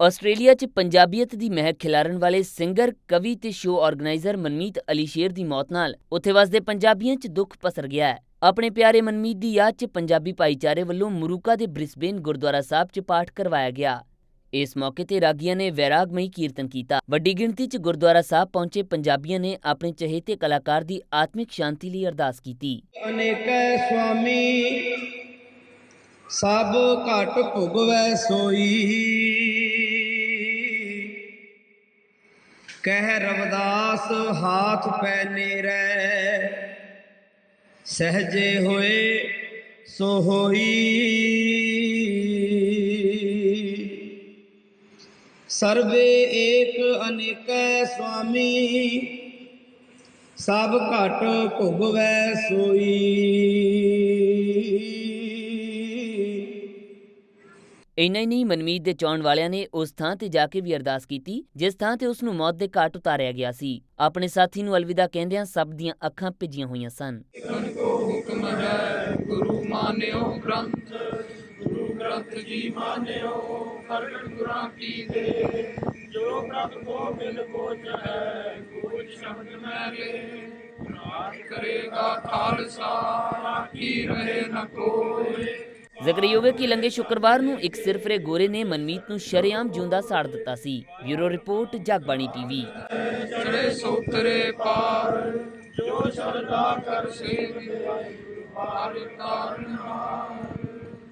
Australia 'ਚ ਪੰਜਾਬੀਅਤ ਦੀ ਮਹਿਕ ਖਿਲਾਰਨ ਵਾਲੇ ਸਿੰਗਰ, ਕਵੀ ਤੇ ਸ਼ੋਅ ਆਰਗੇਨਾਈਜ਼ਰ ਮਨਮੀਤ ਅਲੀ ਸ਼ੇਰ ਦੀ ਮੌਤ ਨਾਲ ਉੱਥੇ ਵਸਦੇ ਪੰਜਾਬੀਆਂ 'ਚ ਦੁੱਖ ਪਸਰ ਗਿਆ ਹੈ। ਆਪਣੇ ਪਿਆਰੇ ਮਨਮੀਤ ਦੀ ਯਾਦ 'ਚ ਪੰਜਾਬੀ ਭਾਈਚਾਰੇ ਵੱਲੋਂ ਮਰੂਕਾ ਦੇ ਬ੍ਰਿਸਬੇਨ ਗੁਰਦੁਆਰਾ ਸਾਹਿਬ 'ਚ ਪਾਠ ਕਰਵਾਇਆ ਗਿਆ। ਇਸ ਮੌਕੇ ਤੇ ਰਾਗੀਆਂ ਨੇ ਵੈਰਾਗਮਈ ਕੀਰਤਨ ਕੀਤਾ। ਵੱਡੀ ਗਿਣਤੀ 'ਚ ਗੁਰਦੁਆਰਾ ਸਾਹਿਬ ਪਹੁੰਚੇ ਪੰਜਾਬੀਆਂ ਨੇ ਆਪਣੇ ਚਹੇਤੇ ਕਲਾਕਾਰ ਦੀ ਆਤਮਿਕ ਸ਼ਾਂਤੀ ਲਈ ਅਰਦਾਸ ਕੀਤੀ। ਅਨੇਕੈ ਸੁਆਮੀ ਸਭ ਘਟ ਭੁਗਵੈ ਸੋਈ ਕਹਿ ਰਵਦਾਸ, ਹਾਥ ਪੈ ਨੇਰੈ। ਸਹਜੇ ਹੋਏ, ਸੋ ਹੋਈ। ਸਰਵੇ ਏਕ ਅਨੇਕੈ ਸੁਆਮੀ, ਸਭ ਘਟ ਭੁਗਵੈ ਸੋਈ। ਇੰਨਾ ਹੀ ਨਹੀਂ, ਮਨਮੀਤ ਦੇ ਚਾਹਣ ਵਾਲਿਆਂ ਨੇ ਉਸ ਥਾਂ ਤੇ ਜਾ ਕੇ ਵੀ ਅਰਦਾਸ ਕੀਤੀ, ਜਿਸ ਥਾਂ ਤੇ ਉਸ ਨੂੰ ਮੌਤ ਦੇ ਘਾਟ ਉਤਾਰਿਆ ਗਿਆ ਸੀ। ਆਪਣੇ ਸਾਥੀ ਨੂੰ ਅਲਵਿਦਾ ਕਹਿੰਦਿਆਂ ਸਭ ਦੀਆਂ ਅੱਖਾਂ ਭਿੱਜੀਆਂ ਹੋਈਆਂ ਸਨ। ਹੁਕਮ ਹੈ, ਗੁਰੂ ਮਾਨਿਓ ਗ੍ਰੰਥ, ਗੁਰੂ ਗ੍ਰੰਥ ਜੀ ਮਾਨਿਓ ਪ੍ਰਗਟ ਗੁਰਾਂ ਕੀ ਦੇ। ਜੋ ਪ੍ਰਭ ਕੋ ਮਿਲ ਕੋਚ ਹੈ ਕੋਚ ਸ਼ਬਦ ਮੈਲੇ ਨਾਮ ਕਰੇਗਾ ਖਾਲਸਾ, ਰਾਖੀ ਰਹੇ ਨ ਕੋਈ। ਜ਼ਿਕਰਯੋਗ ਹੈ ਕਿ ਲੰਗੇ ਸ਼ੁੱਕਰਵਾਰ ਨੂੰ ਇੱਕ ਸਿਰਫਰੇ ਗੋਰੇ ਨੇ ਮਨਮੀਤ ਨੂੰ ਸ਼ਰੇਆਮ ਜਿਉਂਦਾ ਸਾੜ ਦਿੱਤਾ ਸੀ। Bureau report, Jagbani TV. ਚੜੇ ਸੋਤਰੇ ਪਾਰ, ਜੋ ਸ਼ਰਦਾ ਕਰ ਸੇਵ ਪਾਰ ਤਾਰਨ